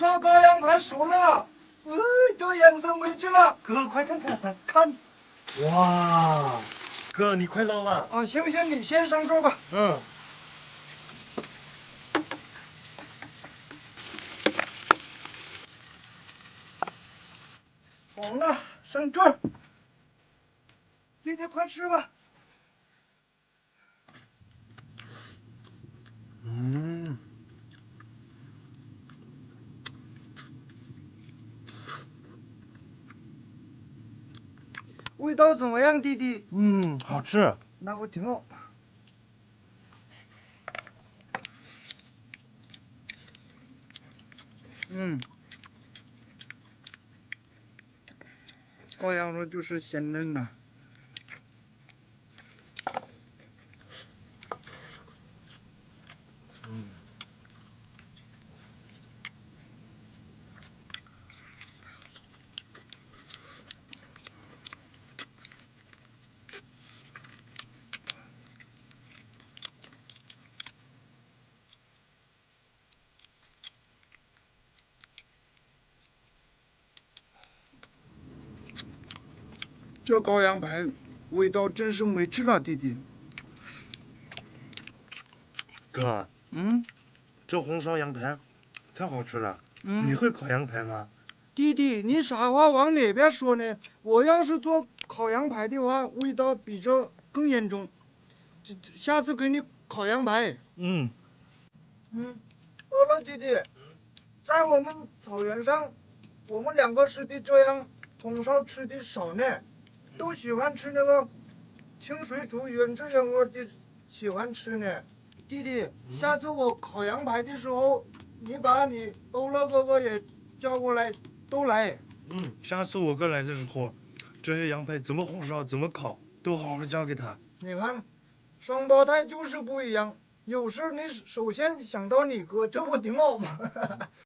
烧羔羊排熟了，哎，这颜色美极了。哥，快看看，看，哇，哥你快捞了。啊，行行，你先上桌吧。嗯。好了，上桌。今天快吃吧。味道怎么样，弟弟？嗯，好吃。那我挺好。嗯，羔羊肉就是鲜嫩呐。这羔羊排味道真是美极了，弟弟。哥，嗯，这红烧羊排太好吃了。嗯，你会烤羊排吗？弟弟，你傻话往哪边说呢？我要是做烤羊排的话，味道比这更严重。这下次给你烤羊排。嗯。嗯，好了，弟弟，在我们草原上，我们两个师弟这样红烧吃的少呢，都喜欢吃那个清水煮原汁原味的，喜欢吃呢。弟弟，下次我烤羊排的时候，你把你欧乐哥哥也叫过来，都来。嗯，下次我哥来的时候，这些羊排怎么红烧，怎么烤，都好好教给他。你看，双胞胎就是不一样。有事你首先想到你哥，这不挺好吗？